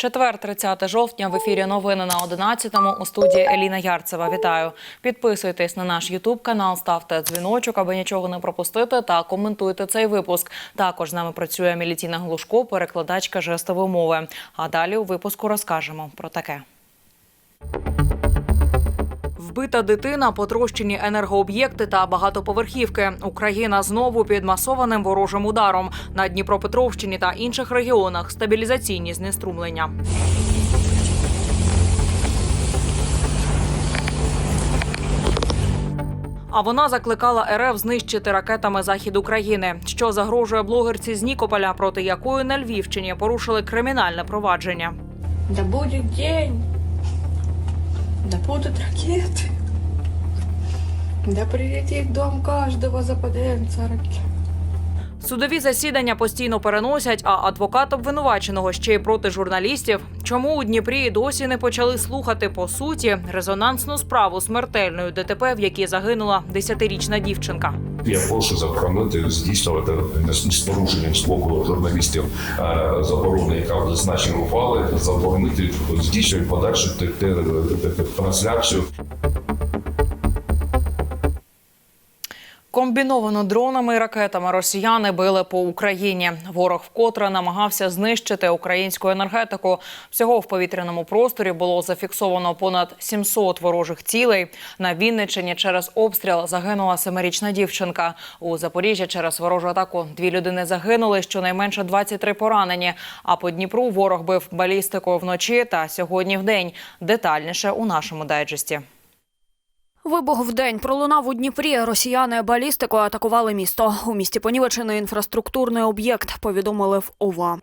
Четвер, 30 жовтня, в ефірі новини на 11-му у студії Еліна Ярцева. Вітаю. Підписуйтесь на наш Ютуб канал, ставте дзвіночок, аби нічого не пропустити, та коментуйте цей випуск. Також з нами працює Мілітіна Глушко, перекладачка жестової мови. А далі у випуску розкажемо про таке. Вбита дитина, потрощені енергооб'єкти та багатоповерхівки. Україна знову під масованим ворожим ударом на Дніпропетровщині та інших регіонах. Стабілізаційні знеструмлення. А вона закликала РФ знищити ракетами захід України, що загрожує блогерці з Нікополя, проти якої на Львівщині порушили кримінальне провадження. Да будет день, да будут ракеты, да прилетит дом каждого западенца ракет. Судові засідання постійно переносять, а адвокат обвинуваченого ще й проти журналістів. Чому у Дніпрі досі не почали слухати по суті резонансну справу смертельної ДТП, в якій загинула 10-річна дівчинка? Я прошу заборонити здійснювати з порушенням з боку журналістів е, заборони, яка зазначена ухвали, заборонити здійснювати подальшу трансляцію. Комбіновано дронами і ракетами росіяни били по Україні. Ворог вкотре намагався знищити українську енергетику. Всього в повітряному просторі було зафіксовано понад 700 ворожих цілей. На Вінниччині через обстріл загинула семирічна дівчинка. У Запоріжжі через ворожу атаку дві людини загинули, щонайменше 23 поранені. А по Дніпру ворог бив балістикою вночі та сьогодні в день. Детальніше у нашому дайджесті. Вибух в день пролунав у Дніпрі. Росіяни балістикою атакували місто. У місті понівечений інфраструктурний об'єкт. Повідомили в ОВА.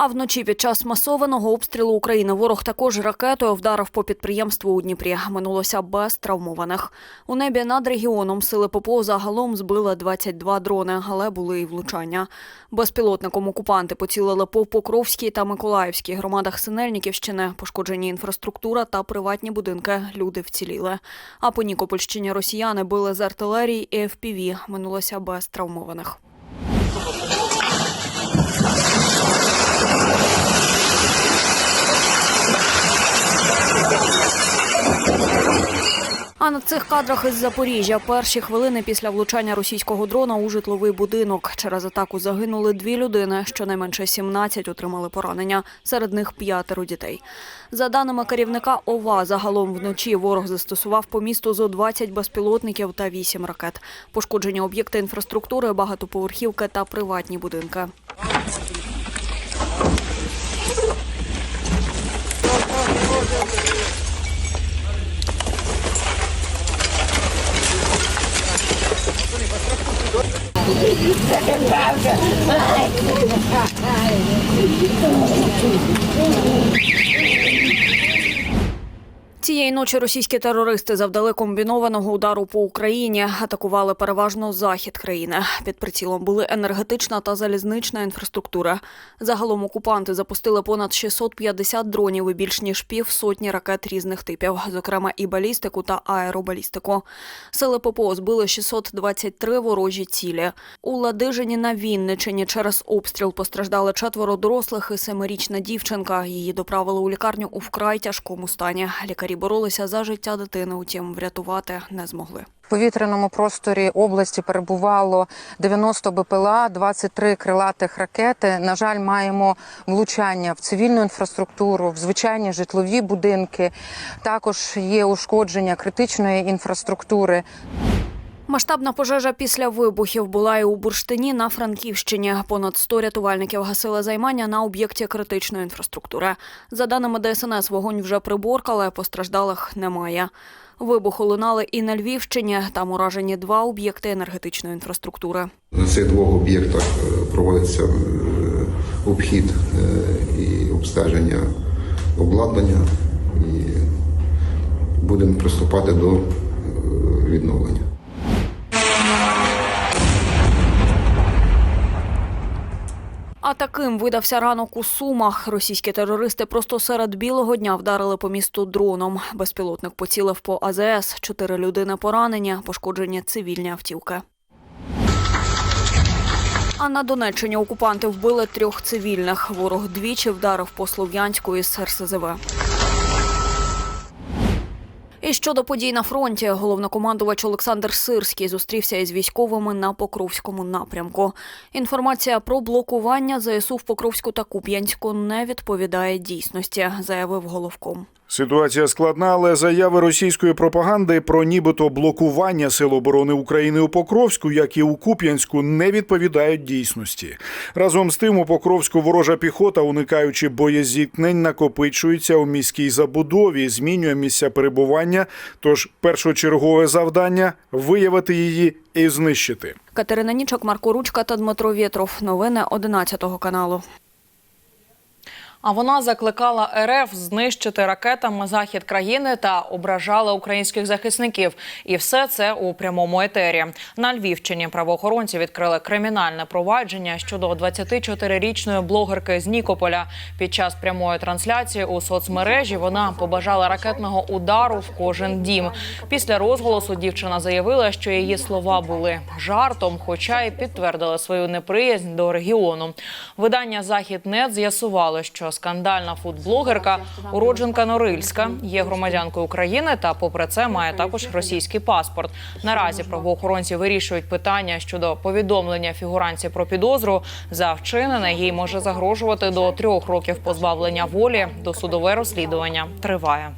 А вночі під час масованого обстрілу України ворог також ракетою вдарив по підприємству у Дніпрі. Минулося без травмованих. У небі над регіоном сили ППО загалом збили 22 дрони, але були і влучання. Безпілотником окупанти поцілили по Покровській та Миколаївській громадах Синельниківщини. Пошкоджені інфраструктура та приватні будинки. Люди вціліли. А по Нікопольщині росіяни били з артилерії і ФПВ. Минулося без травмованих. На цих кадрах із Запоріжжя перші хвилини після влучання російського дрона у житловий будинок. Через атаку загинули дві людини. Щонайменше 17 отримали поранення. Серед них п'ятеро дітей. За даними керівника ОВА, загалом вночі ворог застосував по місту зо 20 безпілотників та 8 ракет. Пошкоджені об'єкти інфраструктури, багатоповерхівки та приватні будинки. Thank you. Цієї ночі російські терористи завдали комбінованого удару по Україні. Атакували переважно захід країни. Під прицілом були енергетична та залізнична інфраструктура. Загалом окупанти запустили понад 650 дронів і більш ніж пів сотні ракет різних типів, зокрема і балістику та аеробалістику. Сили ППО збили 623 ворожі цілі. У Ладижині на Вінничині через обстріл постраждали четверо дорослих і семирічна дівчинка. Її доправили у лікарню у вкрай тяжкому стані. Лікарі боролися за життя дитини, утім врятувати не змогли. В повітряному просторі області перебувало 90 БПЛА, 23 крилатих ракети. На жаль, маємо влучання в цивільну інфраструктуру, в звичайні житлові будинки. Також є ушкодження критичної інфраструктури. Масштабна пожежа після вибухів була і у Бурштині на Франківщині. Понад 100 рятувальників гасили займання на об'єкті критичної інфраструктури. За даними ДСНС, вогонь вже приборкали, постраждалих немає. Вибухи лунали і на Львівщині. Там уражені два об'єкти енергетичної інфраструктури. На цих двох об'єктах е, проводиться е, обхід е, і обстеження обладнання, і будемо приступати до відновлення. А таким видався ранок у Сумах. Російські терористи просто серед білого дня вдарили по місту дроном. Безпілотник поцілив по АЗС. Чотири людини поранені, пошкоджені цивільні автівки. А на Донеччині окупанти вбили трьох цивільних. Ворог двічі вдарив по Слов'янську із РСЗВ. І щодо подій на фронті, головнокомандувач Олександр Сирський зустрівся із військовими на Покровському напрямку. Інформація про блокування ЗСУ в Покровську та Куп'янську не відповідає дійсності, заявив головком. Ситуація складна, але заяви російської пропаганди про нібито блокування Сил оборони України у Покровську, як і у Куп'янську, не відповідають дійсності. Разом з тим, у Покровську ворожа піхота, уникаючи боєзіткнень, накопичується у міській забудові, змінює місця перебування. Тож першочергове завдання виявити її і знищити. Катерина Нічок, Марко Ручка та Дмитро Вєтров. Новини 11 каналу. А вона закликала РФ знищити ракетами захід країни та ображала українських захисників. І все це у прямому етері. На Львівщині правоохоронці відкрили кримінальне провадження щодо 24-річної блогерки з Нікополя. Під час прямої трансляції у соцмережі вона побажала ракетного удару в кожен дім. Після розголосу дівчина заявила, що її слова були жартом, хоча й підтвердила свою неприязнь до регіону. Видання Західнет з'ясувало, що скандальна фудблогерка, уродженка Норильська, є громадянкою України та, попри це, має також російський паспорт. Наразі правоохоронці вирішують питання щодо повідомлення фігуранці про підозру за вчинене. Їй може загрожувати до трьох років позбавлення волі. Досудове розслідування триває.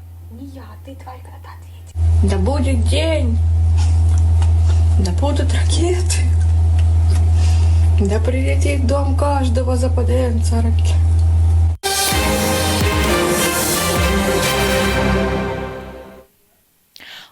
Да будет день, да будут ракеты, да прилетит в дом каждого западенца ракет.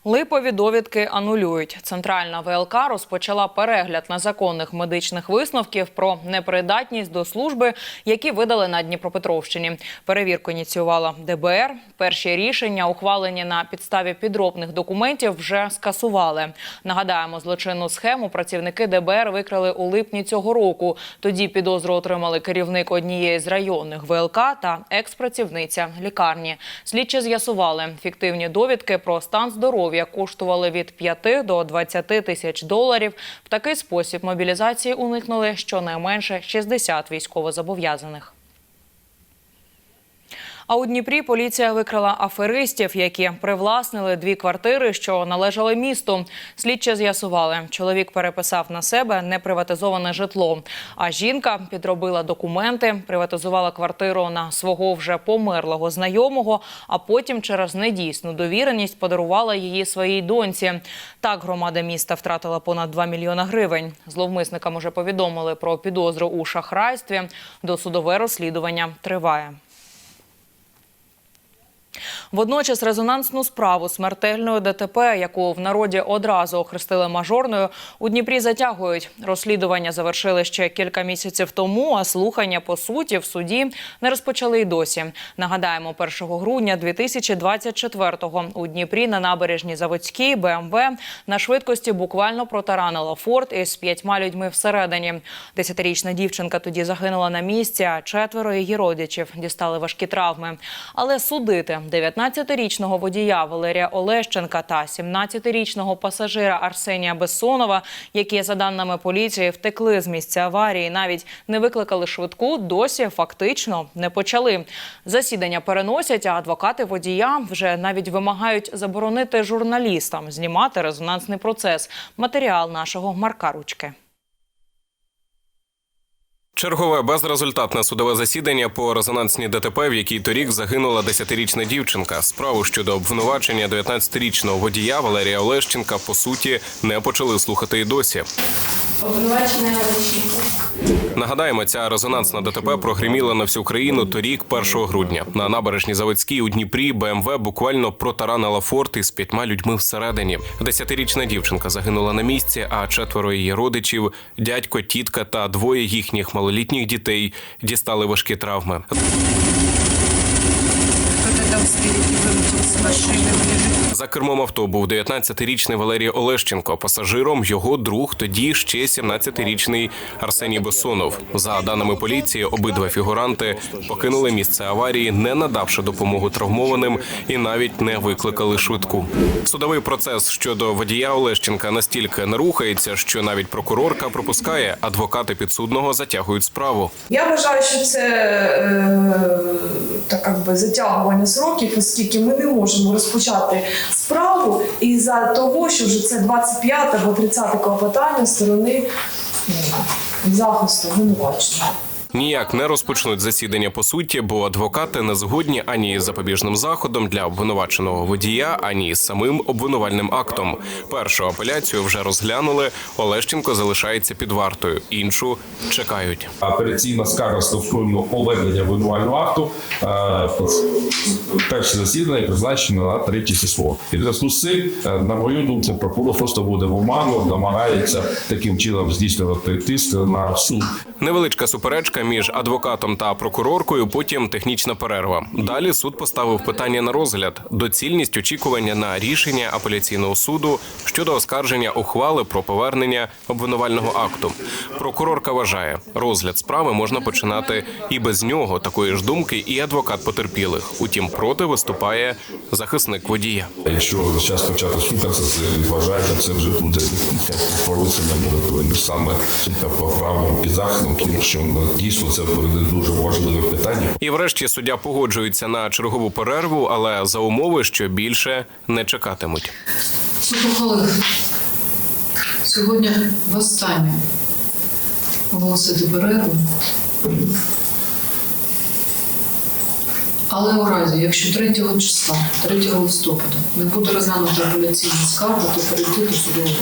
Липові довідки анулюють. Центральна ВЛК розпочала перегляд незаконних медичних висновків про непридатність до служби, які видали на Дніпропетровщині. Перевірку ініціювала ДБР. Перші рішення, ухвалені на підставі підробних документів, вже скасували. Нагадаємо, злочинну схему працівники ДБР викрали у липні цього року. Тоді підозру отримали керівник однієї з районних ВЛК та експрацівниця лікарні. Слідчі з'ясували, фіктивні довідки про стан здоров'я коштували від 5 до 20 тисяч доларів. В такий спосіб мобілізації уникнули щонайменше 60 військовозобов'язаних. А у Дніпрі поліція викрила аферистів, які привласнили дві квартири, що належали місту. Слідчі з'ясували, чоловік переписав на себе неприватизоване житло. А жінка підробила документи, приватизувала квартиру на свого вже померлого знайомого, а потім через недійсну довіреність подарувала її своїй доньці. Так громада міста втратила понад 2 мільйона гривень. Зловмисникам уже повідомили про підозру у шахрайстві. Досудове розслідування триває. Водночас резонансну справу смертельної ДТП, яку в народі одразу охрестили мажорною, у Дніпрі затягують. Розслідування завершили ще кілька місяців тому, а слухання по суті в суді не розпочали й досі. Нагадаємо, 1 грудня 2024-го у Дніпрі на набережній Заводській БМВ на швидкості буквально протаранила форт із п'ятьма людьми всередині. Десятирічна дівчинка тоді загинула на місці, а четверо її родичів дістали важкі травми. Але судити 19-річного водія Валерія Олещенка та 17-річного пасажира Арсенія Бессонова, які, за даними поліції, втекли з місця аварії, навіть не викликали швидку, досі фактично не почали. Засідання переносять, а адвокати водія вже навіть вимагають заборонити журналістам знімати резонансний процес. Матеріал нашого Марка Ручки. Чергове безрезультатне судове засідання по резонансній ДТП, в якій торік загинула 10-річна дівчинка. Справу щодо обвинувачення 19-річного водія Валерія Олещенка по суті не почали слухати і досі. Обвинувачення Нагадаємо, ця резонансна ДТП прогриміла на всю країну торік, 1 грудня. На набережній Заводській у Дніпрі БМВ буквально протаранила форт із п'ятьма людьми всередині. Десятирічна дівчинка загинула на місці, а четверо її родичів, дядько, тітка та двоє їхніх малолітніх дітей дістали важкі травми. За кермом авто був 19-річний Валерій Олещенко. Пасажиром його друг, тоді ще 17-річний Арсеній Бессонов. За даними поліції, обидва фігуранти покинули місце аварії, не надавши допомогу травмованим і навіть не викликали швидку. Судовий процес щодо водія Олещенка настільки не рухається, що навіть прокурорка пропускає, адвокати підсудного затягують справу. Я вважаю, що це е, так як би затягування сроків, оскільки ми не можемо розпочати справу із-за того, що вже це 25 або 30 клопотання сторони захисту обвинуваченого. Ніяк не розпочнуть засідання по суті, бо адвокати не згодні ані із запобіжним заходом для обвинуваченого водія, ані з самим обвинувальним актом. Першу апеляцію вже розглянули. Олещенко залишається під вартою. Іншу чекають. Апеляційна скарга стосовно повернення обвинувального акту. е, Перше засідання призначено на третє число. І в зв'язку з цим, е, на мою думку, прокурор просто буде в оману, намагається таким чином здійснювати тиск на суд. Невеличка суперечка між адвокатом та прокуроркою. Потім технічна перерва. Далі суд поставив питання на розгляд: доцільність очікування на рішення апеляційного суду щодо оскарження ухвали про повернення обвинувального акту. Прокурорка вважає, розгляд справи можна починати і без нього. Такої ж думки, і адвокат потерпілих. Утім, проти виступає захисник водія. Якщо зараз почати слухатися, це вважається, це вже буде порушення саме по правилам під захистом, тому що дійсно це дуже важливе питання. І врешті суддя погоджується на чергову перерву, але за умови, що більше не чекатимуть. Суд ухвалив сьогодні востаннє оголосити перерву. Але у разі, якщо 3 числа, 3 листопада, не буде розглянута апеляційна скарга, то перейти до судового.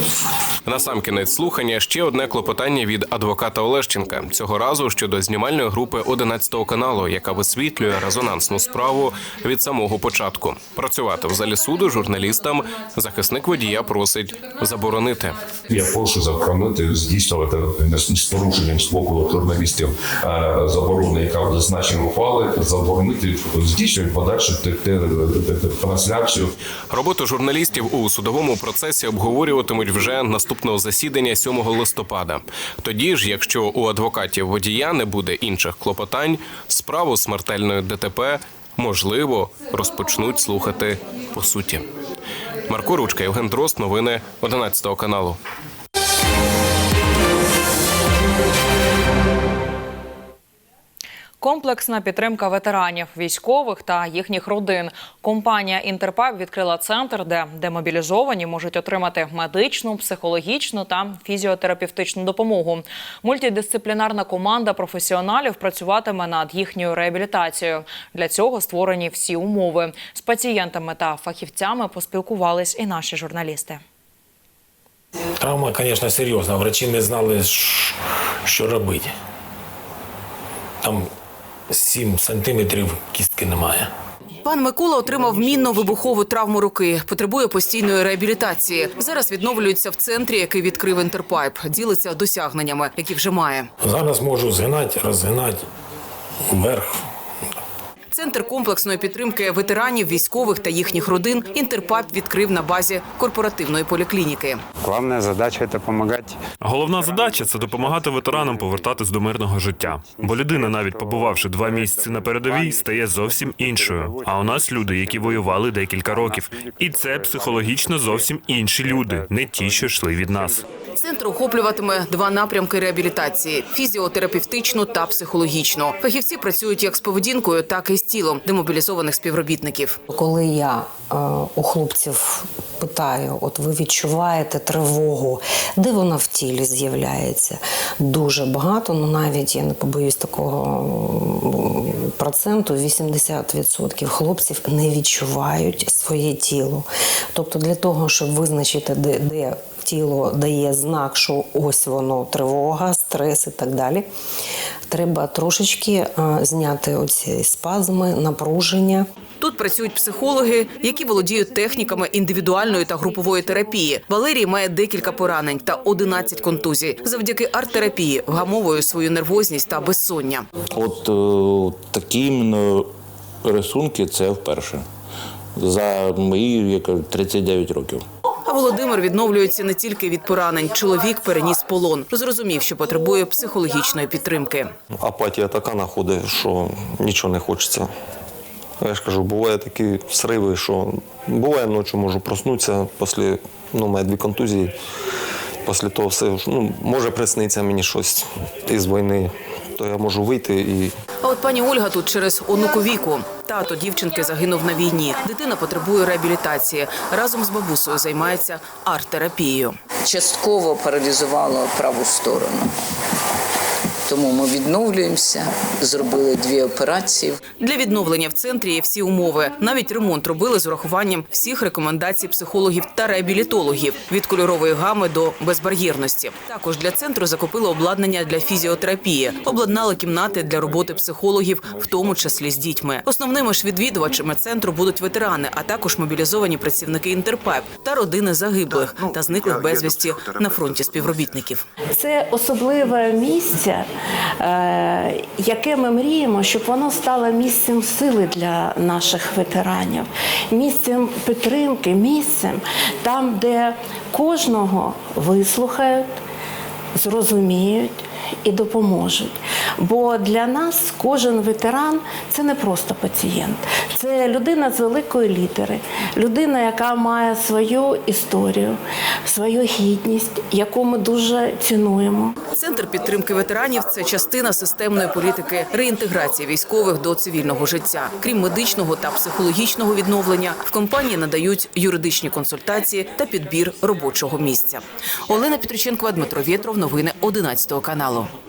Насамкінець слухання ще одне клопотання від адвоката Олещенка. Цього разу щодо знімальної групи 11 каналу, яка висвітлює резонансну справу від самого початку. Працювати в залі суду журналістам захисник водія просить заборонити. Я прошу заборонити здійснювати з порушенням з боку журналістів е, заборони, яка в зазначені ухвали, заборонити здійснювати подальшу трансляцію Роботу журналістів у судовому процесі обговорюватимуть вже наступного засідання 7 листопада. Тоді ж, якщо у адвокатів водія не буде інших клопотань, справу смертельної ДТП можливо розпочнуть слухати по суті. Марко Ручка, Євген Дрозд, новини 11 каналу. Комплексна підтримка ветеранів, військових та їхніх родин. Компанія Інтерпак відкрила центр, де демобілізовані можуть отримати медичну, психологічну та фізіотерапевтичну допомогу. Мультидисциплінарна команда професіоналів працюватиме над їхньою реабілітацією. Для цього створені всі умови. З пацієнтами та фахівцями поспілкувались і наші журналісти. Травма, звісно, серйозна. Врачі не знали, що робити. Там 7 сантиметрів кістки немає. Пан Микола отримав мінно-вибухову травму руки, потребує постійної реабілітації. Зараз відновлюється в центрі, який відкрив Інтерпайп. Ділиться досягненнями, які вже має. Зараз можу згинати, розгинати вверх. Центр комплексної підтримки ветеранів, військових та їхніх родин Інтерпайп відкрив на базі корпоративної поліклініки. Главная задача это помогать Головна задача це допомагати ветеранам повертатись до мирного життя. Бо людина, навіть побувавши два місяці на передовій, стає зовсім іншою. А у нас люди, які воювали декілька років, і це психологічно зовсім інші люди, не ті, що йшли від нас. Центр охоплюватиме два напрямки реабілітації: фізіотерапевтичну та психологічну. Фахівці працюють як з поведінкою, так і з тілом демобілізованих співробітників. Коли я е, у хлопців питаю, от ви відчуваєте тривогу, де вона в тілі з'являється? Дуже багато, ну навіть я не побоюсь такого проценту, 80% хлопців не відчувають своє тіло. Тобто для того, щоб визначити, де, де тіло дає знак, що ось воно тривога, стрес і так далі. Треба трошечки е, зняти оці спазми, напруження. Тут працюють психологи, які володіють техніками індивідуальної та групової терапії. Валерій має декілька поранень та 11 контузій. Завдяки арт-терапії вгамовує свою нервозність та безсоння. От е, такі рисунки це вперше. за мої як кажуть, 39 років. Володимир відновлюється не тільки від поранень. Чоловік переніс полон, зрозумів, що потребує психологічної підтримки. Апатія така находить, що нічого не хочеться. Я ж кажу, буває такі сриви, що буває ночі можу проснутися після ну, мене дві контузії. Після того все ну, може присниться мені щось із війни, то я можу вийти і А от пані Ольга тут через онуку віку. Тато дівчинки загинув на війні. Дитина потребує реабілітації. Разом з бабусею займається арт-терапією. частково паралізувало праву сторону. Тому ми відновлюємося, зробили дві операції. Для відновлення в центрі є всі умови. Навіть ремонт робили з урахуванням всіх рекомендацій психологів та реабілітологів від кольорової гами до безбар'єрності. Також для центру закупили обладнання для фізіотерапії, обладнали кімнати для роботи психологів, в тому числі з дітьми. Основними ж відвідувачами центру будуть ветерани, а також мобілізовані працівники інтерпеп та родини загиблих та зниклих безвісті на фронті співробітників. Це особливе місце, яке ми мріємо, щоб воно стало місцем сили для наших ветеранів, місцем підтримки, місцем там, де кожного вислухають, зрозуміють і допоможуть. Бо для нас кожен ветеран це не просто пацієнт, це людина з великої літери, людина, яка має свою історію, свою гідність, яку ми дуже цінуємо. Центр підтримки ветеранів це частина системної політики реінтеграції військових до цивільного життя. Крім медичного та психологічного відновлення, в компанії надають юридичні консультації та підбір робочого місця. Олена Петриченкова, Дмитро Вєтров. Новини 11 каналу. todo.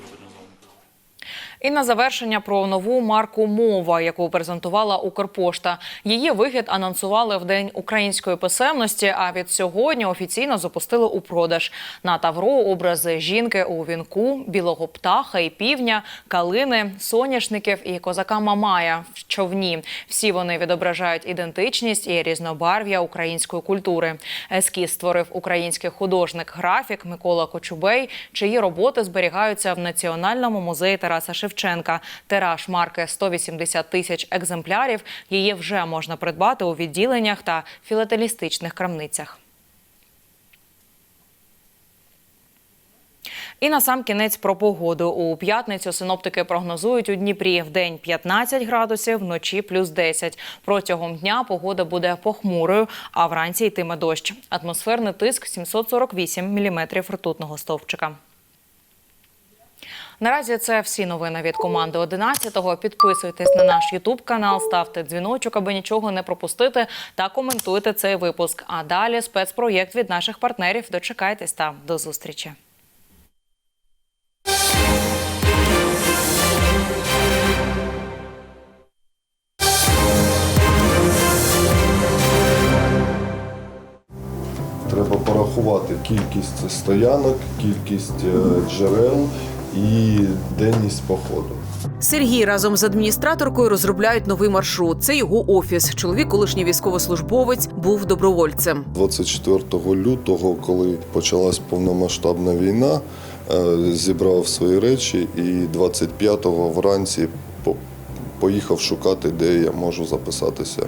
І на завершення про нову марку мова, яку презентувала Укрпошта. Її вихід анонсували в день української писемності. А від сьогодні офіційно запустили у продаж на тавро образи жінки у вінку, білого птаха і півня, калини, соняшників і козака Мамая в човні. Всі вони відображають ідентичність і різнобарв'я української культури. Ескіз створив український художник-графік Микола Кочубей, чиї роботи зберігаються в Національному музеї Тараса Шевченка. Тираж марки 180 тисяч екземплярів. Її вже можна придбати у відділеннях та філателістичних крамницях. І на сам кінець про погоду. У п'ятницю синоптики прогнозують у Дніпрі в день 15 градусів, вночі плюс 10. Протягом дня погода буде похмурою, а вранці йтиме дощ. Атмосферний тиск 748 міліметрів ртутного стовпчика. Наразі це всі новини від команди 11-го. Підписуйтесь на наш Ютуб канал, ставте дзвіночок, аби нічого не пропустити, та коментуйте цей випуск. А далі спецпроєкт від наших партнерів. Дочекайтесь та до зустрічі. Треба порахувати кількість стоянок, кількість е, джерел і денність походу. Сергій разом з адміністраторкою розробляють новий маршрут. Це його офіс. Чоловік, колишній військовослужбовець, був добровольцем. 24 лютого, коли почалась повномасштабна війна, е, зібрав свої речі і 25-го вранці по- поїхав шукати, де я можу записатися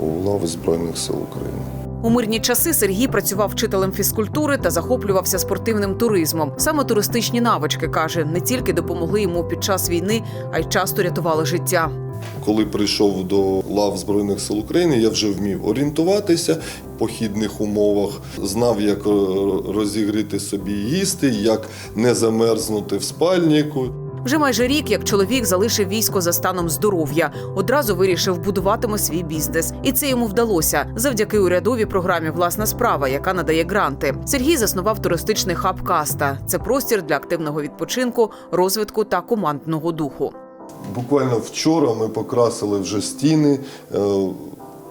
у лави Збройних сил України. У мирні часи Сергій працював вчителем фізкультури та захоплювався спортивним туризмом. Саме туристичні навички каже, не тільки допомогли йому під час війни, а й часто рятували життя. Коли прийшов до лав Збройних сил України, я вже вмів орієнтуватися в похідних умовах, знав, як розігріти собі їсти, як не замерзнути в спальнику. Вже майже рік, як чоловік залишив військо за станом здоров'я, одразу вирішив будуватиме свій бізнес, і це йому вдалося завдяки урядовій програмі Власна справа, яка надає гранти. Сергій заснував туристичний хаб Каста. Це простір для активного відпочинку, розвитку та командного духу. Буквально вчора ми покрасили вже стіни, е,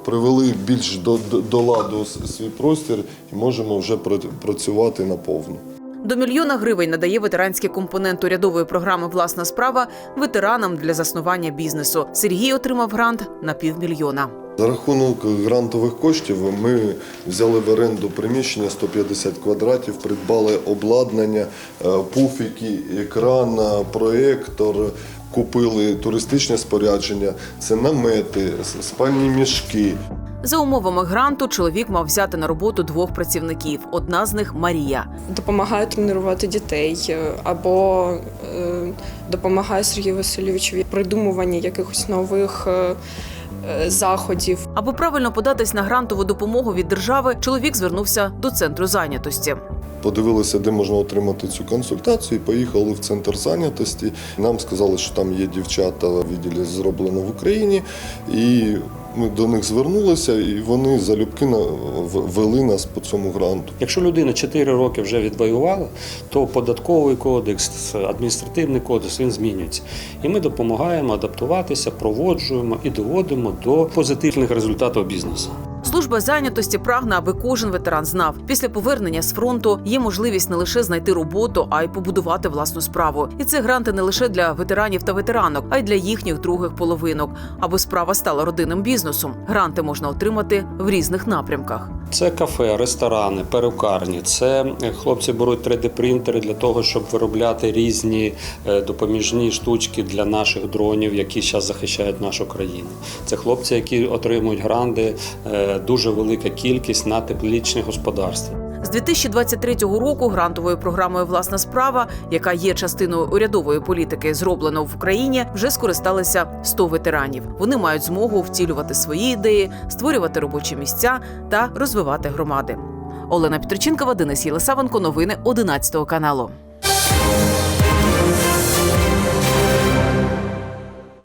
привели більш до, до, до ладу свій простір і можемо вже пра- працювати наповну. До мільйона гривень надає ветеранський компонент урядової програми Власна справа ветеранам для заснування бізнесу. Сергій отримав грант на півмільйона. За рахунок грантових коштів ми взяли в оренду приміщення 150 квадратів, придбали обладнання, е, пуфіки, екран, е, проєктор, купили туристичне спорядження, це намети, спальні мішки. За умовами гранту чоловік мав взяти на роботу двох працівників. Одна з них Марія. Допомагаю тренувати дітей е, або е, допомагаю Сергію Васильовичу в придумуванні якихось нових е, заходів. Аби правильно податись на грантову допомогу від держави, чоловік звернувся до центру зайнятості. Подивилися, де можна отримати цю консультацію, поїхали в центр зайнятості. Нам сказали, що там є дівчата в відділі зроблено в Україні, і ми до них звернулися, і вони залюбки вели нас по цьому гранту. Якщо людина 4 роки вже відвоювала, то податковий кодекс, адміністративний кодекс він змінюється. І ми допомагаємо адаптуватися, проводжуємо і доводимо до позитивних результатів бізнесу. Служба зайнятості прагне, аби кожен ветеран знав, після повернення з фронту є можливість не лише знайти роботу, а й побудувати власну справу. І це гранти не лише для ветеранів та ветеранок, а й для їхніх других половинок, аби справа стала родинним бізнесом. Гранти можна отримати в різних напрямках. Це кафе, ресторани, перукарні. Це е, хлопці беруть 3D-принтери для того, щоб виробляти різні е, допоміжні штучки для наших дронів, які зараз захищають нашу країну. Це хлопці, які отримують гранди, е, дуже велика кількість на теплічні господарства. З 2023 року грантовою програмою Власна справа, яка є частиною урядової політики, зроблено в Україні, вже скористалися 100 ветеранів. Вони мають змогу втілювати свої ідеї, створювати робочі місця та розвивати громади. Олена Петриченкова, Денис Єлисавенко. Новини 11 каналу.